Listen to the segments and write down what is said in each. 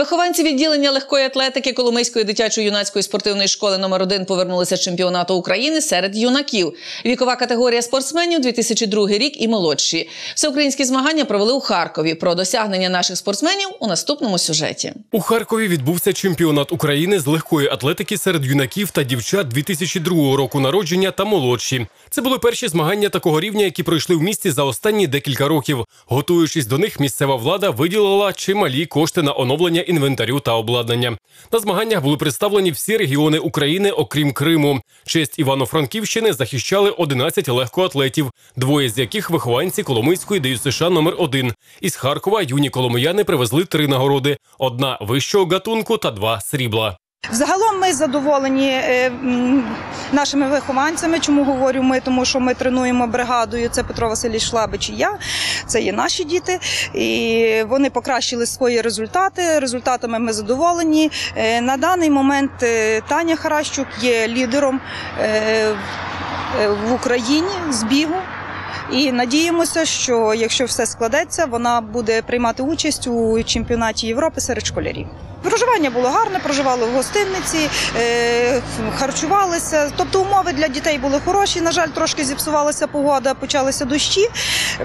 Вихованці відділення легкої атлетики Коломийської дитячо-юнацької спортивної школи номер 1 повернулися з чемпіонату України серед юнаків. Вікова категорія спортсменів 2002 рік і молодші. Всеукраїнські змагання провели у Харкові. Про досягнення наших спортсменів у наступному сюжеті. У Харкові відбувся чемпіонат України з легкої атлетики серед юнаків та дівчат 2002 року народження та молодші. Це були перші змагання такого рівня, які пройшли в місті за останні декілька років. Готуючись до них, місцева влада виділила чималі кошти на оновлення інвентарю та обладнання. На змаганнях були представлені всі регіони України, окрім Криму. Честь Івано-Франківщини захищали 11 легкоатлетів, двоє з яких вихованці Коломийської ДЮСШ номер 1 Із Харкова юні коломияни привезли три нагороди: одна вищого гатунку та два срібла. Взагалом ми задоволені е, нашими вихованцями. Чому говорю ми? Тому що ми тренуємо бригадою. Це Петро Васильович Шлабич і я. Це є наші діти, і вони покращили свої результати. Результатами ми задоволені. Е, На даний момент е, Таня Харащук є лідером в Україні з бігу. І надіємося, що якщо все складеться, вона буде приймати участь у чемпіонаті Європи серед школярів. Проживання було гарне, проживали в гостиниці, е, харчувалися. Тобто умови для дітей були хороші. На жаль, трошки зіпсувалася погода, почалися дощі.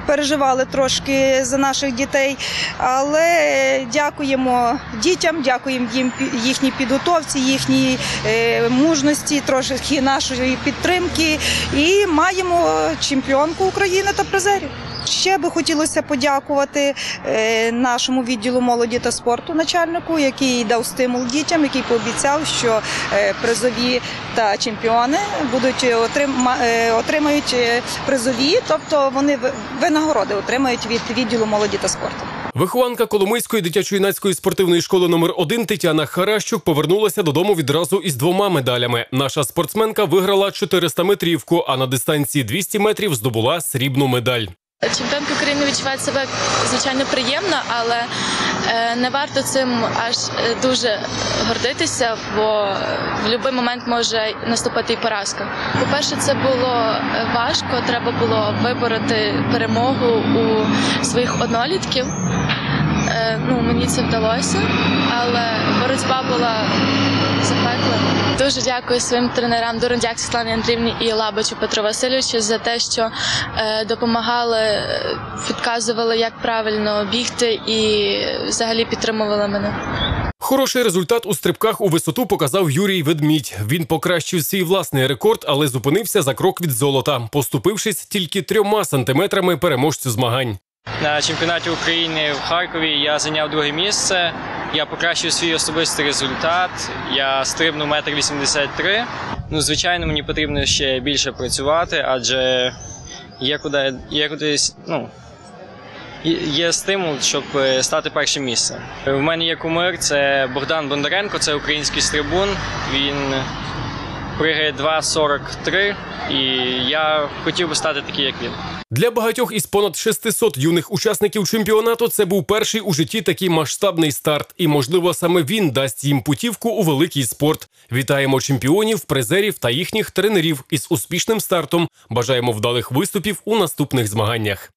Переживали трошки за наших дітей. Але дякуємо дітям, дякуємо їм їхній підготовці, їхній е, мужності, трошки нашої підтримки. І маємо чемпіонку України та призерів. Ще би хотілося подякувати е, нашому відділу молоді та спорту начальнику, який дав стимул дітям, який пообіцяв, що е, призові та чемпіони будуть е, отримають призові, тобто вони ви- винагороди отримають від відділу молоді та спорту. Вихованка Коломийської дитячо-юнацької спортивної школи номер 1 Тетяна Харащук повернулася додому відразу із двома медалями. Наша спортсменка виграла 400 метрівку, а на дистанції 200 метрів здобула срібну медаль. Чемпіонка України відчуває себе звичайно приємно, але е, не варто цим аж е, дуже гордитися, бо в будь-який момент може наступити і поразка. По-перше, це було е, важко. Треба було вибороти перемогу у своїх однолітків. Ну, мені це вдалося, але боротьба була запекла. Дуже дякую своїм тренерам Дурундяк Світлані Андрівні і Лабачу Петру Васильовичу за те, що е, допомагали, е, підказували, як правильно бігти, і взагалі підтримували мене. Хороший результат у стрибках у висоту показав Юрій Ведмідь. Він покращив свій власний рекорд, але зупинився за крок від золота, поступившись тільки трьома сантиметрами переможцю змагань. На чемпіонаті України в Харкові я зайняв друге місце. Я покращив свій особистий результат. Я стрибнув метр вісімдесят. Ну, звичайно, мені потрібно ще більше працювати, адже є куди, є кудись, ну. є- стимул, щоб е, стати першим місцем. У мене є кумир, це Богдан Бондаренко, це український стрибун. Він пригає 2,43, і я хотів би стати такий, як він. Для багатьох із понад 600 юних учасників чемпіонату це був перший у житті такий масштабний старт, і можливо саме він дасть їм путівку у великий спорт. Вітаємо чемпіонів, призерів та їхніх тренерів із успішним стартом. Бажаємо вдалих виступів у наступних змаганнях.